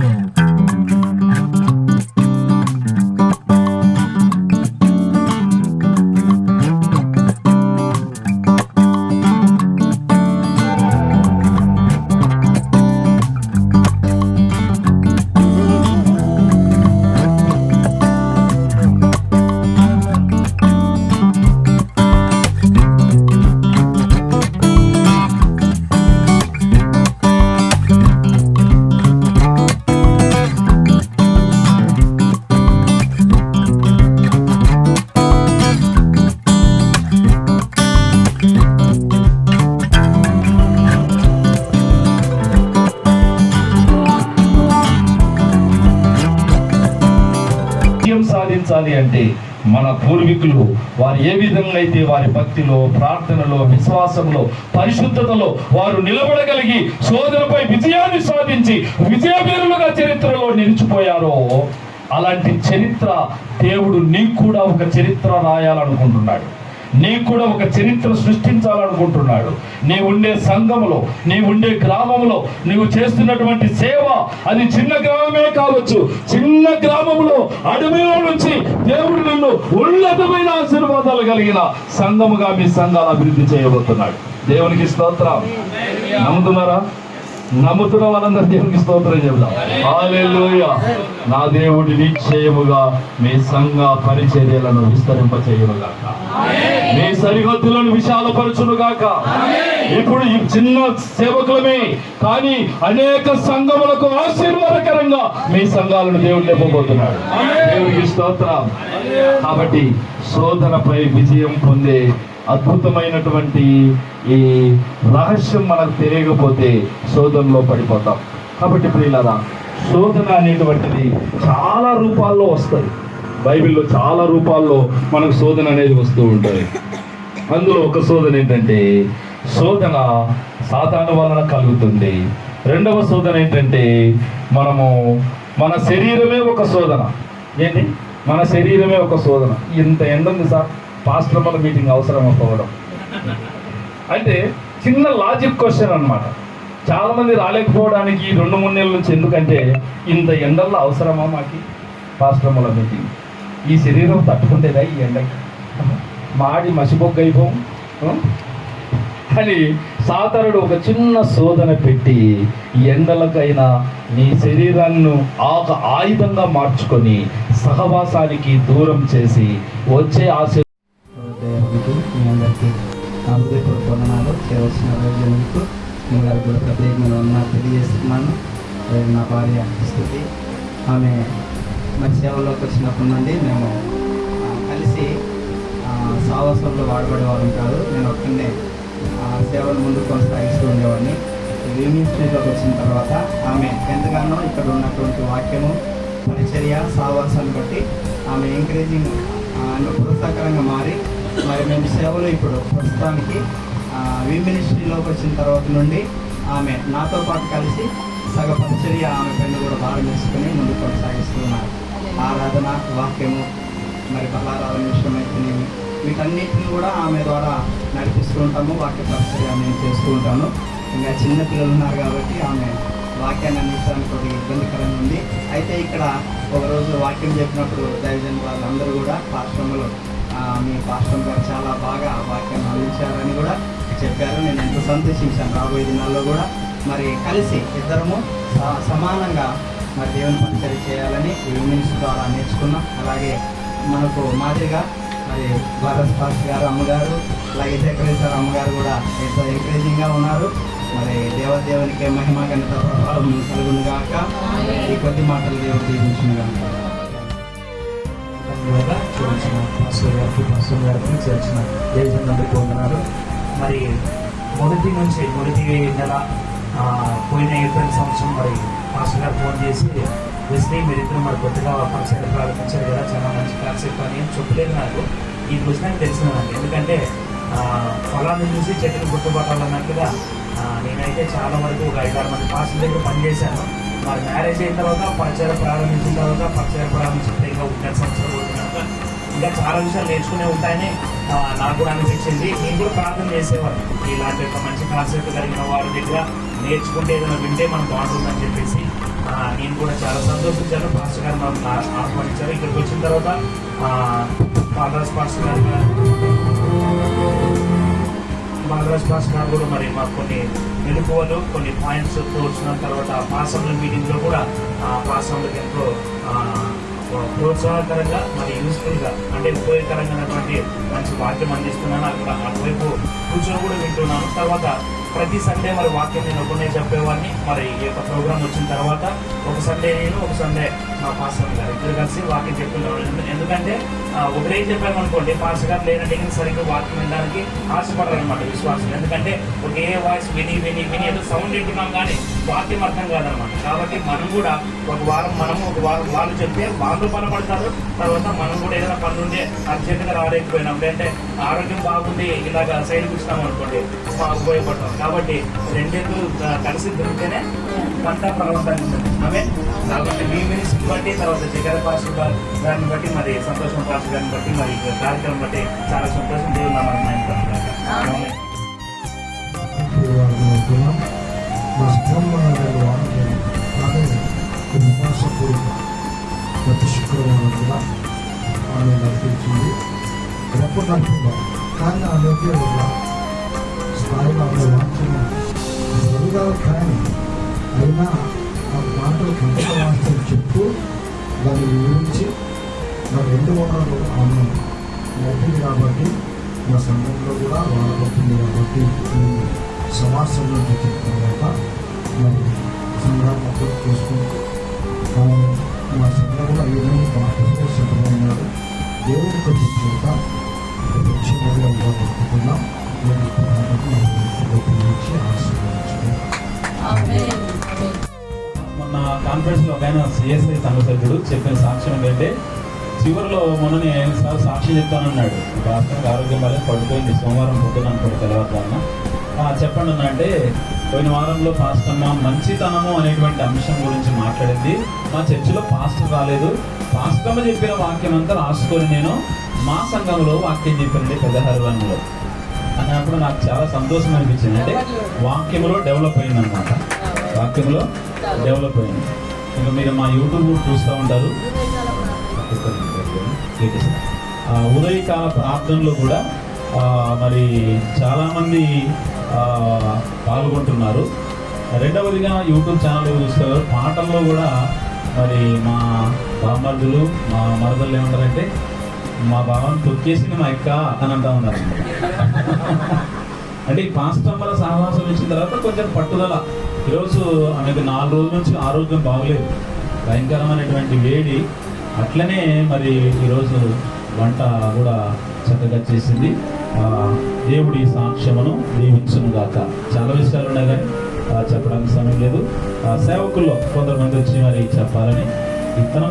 Yeah. విజయం సాధించాలి అంటే మన పూర్వీకులు వారు ఏ విధంగా అయితే వారి భక్తిలో ప్రార్థనలో విశ్వాసంలో పరిశుద్ధతలో వారు నిలబడగలిగి శోధనపై విజయాన్ని సాధించి విజయవీరులుగా చరిత్రలో నిలిచిపోయారో అలాంటి చరిత్ర దేవుడు నీకు కూడా ఒక చరిత్ర రాయాలనుకుంటున్నాడు. నీకు కూడా ఒక చరిత్ర సృష్టించాలనుకుంటున్నాడు. నీ ఉండే సంఘములో నీ ఉండే గ్రామంలో నీవు చేస్తున్నటువంటి సేవ అది చిన్న గ్రామమే కావచ్చు. చిన్న గ్రామంలో అడవిలో నుంచి దేవుడు నిన్ను ఉన్నతమైన ఆశీర్వాదాలు కలిగిన సంఘముగా మీ సంఘాలు అభివృద్ధి చేయబోతున్నాడు. దేవునికి స్తోత్రం. నమ్ముతున్నారా? నమ్ముతున్న వాళ్ళందరూ దేవునికి స్తోత్రం చెబుదాం. నా దేవుడి నిశ్చయముగా మీ సంఘ పరిచర్యలను విస్తరింప చేయునుగాక మీ సరిహద్దులను విశాలపరచునుగాక. ఇప్పుడు ఈ చిన్న సేవకులమే కానీ అనేక సంఘములకు ఆశీర్వాదకరంగా మీ సంఘాలను దేవుడు లేపబోతున్నాడు. దేవునికి స్తోత్రం. కాబట్టి శోధనపై విజయం పొందే అద్భుతమైనటువంటి ఈ రహస్యం మనకు తెలియకపోతే శోధనలో పడిపోతాం. కాబట్టి ప్రియులరా శోధన అనేటువంటిది చాలా రూపాల్లో వస్తుంది. బైబిల్లో చాలా రూపాల్లో మనకు శోధన అనేది వస్తూ ఉంటుంది. అందులో ఒక శోధన ఏంటంటే శోధన సాధారణ వలన కలుగుతుంది. రెండవ శోధన ఏంటంటే మనము మన శరీరమే ఒక శోధన. ఏంటి? మన శరీరమే ఒక శోధన. ఇంత ఎండ ఉంది సార్? పాస్ట్రమల మీటింగ్ అవసరం అవ్వడం అంటే చిన్న లాజిక్ క్వశ్చన్ అనమాట చాలామంది రాలేకపోవడానికి ఈ రెండు మూడు నెలల నుంచి ఎందుకంటే ఇంత ఎండల్లో అవసరమా మాకి పాస్ట్రమల మీటింగ్? ఈ శరీరం తట్టుకుంటేదా ఈ ఎండకి మాడి మసిబొగ్గ అయిపోం అని సాతరుడు ఒక చిన్న శోధన పెట్టి ఎండలకైనా నీ శరీరాన్ని ఒక ఆయుధంగా మార్చుకొని సహవాసానికి దూరం చేసి వచ్చే ఆశ అందరికీ నా హృదయపూర్వక వందనాలు చేయవలసిన వైద్యులకు మీ గారికి కూడా ప్రత్యేకమైన వందనాలు తెలియజేస్తున్నాను. నా భార్య స్థుతి. ఆమె మరి సేవలోకి వచ్చినప్పటి నుండి మేము కలిసి ఆ, సావాసంలో వాడబడేవాళ్ళం కాదు. నేను ఒక్కనే ఆ, సేవను ముందు కొనసాగిస్తూ ఉండేవాడిని. యూనివర్సిటీలోకి వచ్చిన తర్వాత ఆమె ఎంతగానో ఇక్కడ ఉన్నటువంటి వాక్యము పరిచర్య సావాసాన్ని బట్టి ఆమె ఎంకరేజింగ్ ప్రోత్సాహకరంగా మారి మరి మేము సేవలు ఇప్పుడు ప్రస్తుతానికి వి మినిస్ట్రీలోకి వచ్చిన తర్వాత నుండి ఆమె నాతో పాటు కలిసి సగ పరిచర్య ఆమె పైన కూడా భారం చేసుకుని ముందు కొనసాగిస్తున్నారు ఆరాధన వాక్యము మరి బలారాధన విషయమైతేనేమి వీటన్నిటిని కూడా ఆమె ద్వారా నడిపిస్తూ ఉంటాము వాక్య పరిచర్య నేను చేస్తూ ఉంటాను ఇంకా చిన్న పిల్లలు ఉన్నారు కాబట్టి ఆమె వాక్యాన్ని అందించడానికి కొద్దిగా ఇబ్బందికరంగా ఉంది. అయితే ఇక్కడ ఒకరోజు వాక్యం చెప్పినప్పుడు దైవజన్ వాళ్ళందరూ కూడా పాశ్రమలో మీ పాస్టర్ గారు చాలా బాగా వాక్యం అందించారని కూడా చెప్పారు. నేను ఎంతో సంతోషించాను రాబోయే దినాల్లో కూడా. మరి కలిసి ఇద్దరము స- సమానంగా మరి దేవుని పరిచయం చేయాలని ఈ ఉమెన్స్ ద్వారా నేర్చుకున్నాం. అలాగే మనకు మాదిరిగా మరి భారత్ పాస్ గారు అమ్మగారు అలాగే చక్రేశ్వర అమ్మగారు కూడా ఎంతో ఎంకరేజింగ్గా ఉన్నారు. మరి దేవదేవునికి మహిమ గణిత ప్రభావం కలుగును గాక. ఈ కొద్ది మాటలు దేవుడు దీవించును గాక. ద్వారా చూడాల్సిన పాస్టర్ గారికి పాస్టర్ గారికి చేర్చిన దేవజనందరికీ వందనాలు మరి మొదటి నుంచి మొదటి నెల పోయిన ఏప్రిల్ సంవత్సరం మరి పాస్టర్ గారు ఫోన్ చేసి వెస్లీ మీరిద్దరు మరి కొత్తగా పరిచయం ప్రారంభించారు కదా చాలా మంచి కాన్సెప్ట్ అని చెప్పలేదు నాకు. ఈ క్వశ్చన్ తెలిసింది ఎందుకంటే పొలాన్ని చూసి చెట్టును గుర్తుపట్టాలన్నట్టుగా ఆ, నేనైతే చాలా వరకు ఒక ఐదారు మంది పాస్టర్ దగ్గర పనిచేశాను. మరి మ్యారేజ్ అయిన తర్వాత పరిచయం ప్రారంభించిన తర్వాత పరిచయం ప్రారంభించిన ఇంకా ఒక సంవత్సరం ఇంకా చాలా విషయాలు నేర్చుకునే ఉంటాయని నాకు కూడా అనిపించింది. నేను కూడా ప్రార్థన చేసేవాడు ఇలాంటి ఒక మంచి కాన్సెప్ట్ కలిగిన వారి దగ్గర నేర్చుకుంటే ఏదైనా వింటే మనం బాగుంటుందని చెప్పేసి నేను కూడా చాలా సంతోషించాను. పాస్టర్ గారు మనం ఆహ్వానించారు. ఇక్కడికి వచ్చిన తర్వాత బాలరాజ్ పాస్టర్ గారు బాలరాజ్ పాస్టర్ గారు కూడా మరి మాకు కొన్ని మెలకువలు కొన్ని పాయింట్స్ తోచిన తర్వాత పాసంల మీటింగ్లో కూడా పాసంలకు ఎంతో ప్రోత్సాహకరంగా మరి యూస్ఫుల్గా అంటే ఉపయోగకరంగా మంచి వాక్యం అందిస్తున్నాను. అక్కడ అటువైపు కూర్చొని కూడా వింటున్నాను. తర్వాత ప్రతి సండే మరి వాక్యం నేను ఒకనే చెప్పేవాడిని. మరి ఈ యొక్క ప్రోగ్రామ్ వచ్చిన తర్వాత ఒక సండే నేను ఒక సండే మా పాస్టర్ గారు ఇద్దరు కలిసి వాక్యం చెప్తున్నాను ఎందుకంటే ఒకరేం చెప్పామనుకోండి పాస్టర్ గారు లేదంటే సరిగ్గా వాక్యం వినడానికి ఆశపడరు అనమాట విశ్వాసం. ఎందుకంటే ఒకే వాయిస్ విని విని విని ఏదో సౌండ్ వింటున్నాం కానీ వాక్యం అర్థం కాదనమాట. కాబట్టి మనం కూడా ఒక వారం మనము ఒక వారం వాళ్ళు చెప్తే వాళ్ళు బలపడతారు. తర్వాత మనం కూడా ఏదైనా పని ఉంటే అర్జెంటుగా రాలేకపోయినాం. అంటే ఆరోగ్యం బాగుంది ఇలాగా సైడ్ కూర్చున్నాం అనుకోండి బాగా ఉపయోగపడతాం కాబట్టి రెండేళ్ళు కలిసి దొరికితేనే పంట ఫలవంతంగా ఆమె కాబట్టి మీ మినిస్ట్రీ బట్టి తర్వాత జగన్ పాస్టర్ గారు దాన్ని బట్టి మరి సంతోషం పాస్టర్ గారిని బట్టి మరి కార్యక్రమం బట్టి చాలా సంతోషం దేవుడు నామని అనుకున్నాం మా సంఘంలో రెండు వాక్యం కానీ ఉపవాసపూర్వక ప్రతి శుక్రవారం కూడా ఆమె నడిపించింది. ఎప్పుడు కానీ ఆమెకి ఒక సాయిబాబా ఆమె వాక్యం చదివారు కానీ అయినా ఆ మాటలు కంట వాక్యం చెప్తూ దాన్ని వివరించి నా రెండు వారాలు ఆమె నడిపింది కాబట్టి మా సంఘంలో కూడా వాడబడుతుంది కాబట్టి మేము సమాసంలో చెప్పిన తర్వాత మరి సంఘాన్ని అప్పుడు చూసుకుంటూ ఆమె మా సంఘంలో ఏమీ పాటిస్తూ సిద్ధమన్నారు దేవుని కొద్ది చేత వచ్చి మొదలు కాన్ఫరెన్స్లో ఒక ఆయన సిఎస్ఐ సంఘ సభ్యుడు చెప్పిన సాక్ష్యం ఏంటంటే చివరిలో మొన్ననే సార్ సాక్షి చెప్తానన్నాడు. రాష్ట్రానికి ఆరోగ్యం వల్ల పడిపోయింది. సోమవారం పొద్దున అనుకోండి తెల్లవారుజామున. చెప్పండి అన్న అంటే పోయిన వారంలో పాస్టమ్మ మంచితనము అనేటువంటి అంశం గురించి మాట్లాడింది. మా చర్చిలో పాస్టర్ రాలేదు. పాస్టమ్మ చెప్పిన వాక్యం అంతా రాసుకొని నేను మా సంఘంలో వాక్యం చెప్పానండి పెద్దహరివన్లో అన్నప్పుడు నాకు చాలా సంతోషం అనిపించింది. అంటే వాక్యంలో డెవలప్ అయిందన్నమాట. వాక్యంలో డెవలప్ అయింది. ఇంకా మీరు మా యూట్యూబ్ చూస్తూ ఉంటారు. ఉదయకాల ప్రార్థనలో కూడా మరి చాలామంది పాల్గొంటున్నారు. రెండవదిగా యూట్యూబ్ ఛానల్ చూస్తారు? పాటల్లో కూడా మరి మా బామర్దులు మా మరదలు ఏమంటారంటే మా బావని తొక్కేసింది మా ఎక్క అని అంటా ఉన్నారు అంటే ఈ పాస్టమ్మల సహవాసం ఇచ్చిన తర్వాత కొంచెం పట్టుదల ఈరోజు ఆమెకు నాలుగు రోజుల నుంచి ఆరోగ్యం బాగలేదు. భయంకరమైనటువంటి వేడి. అట్లనే మరి ఈరోజు వంట కూడా చక్కగా చేసింది. దేవుడి సాక్ష్యమును దీవించును గాక. చాలా విషయాలు ఉన్నాయి కానీ చెప్పడానికి సమయం లేదు. సేవకుల్లో కొంతమంది వచ్చి మరి చెప్పాలని ఇతను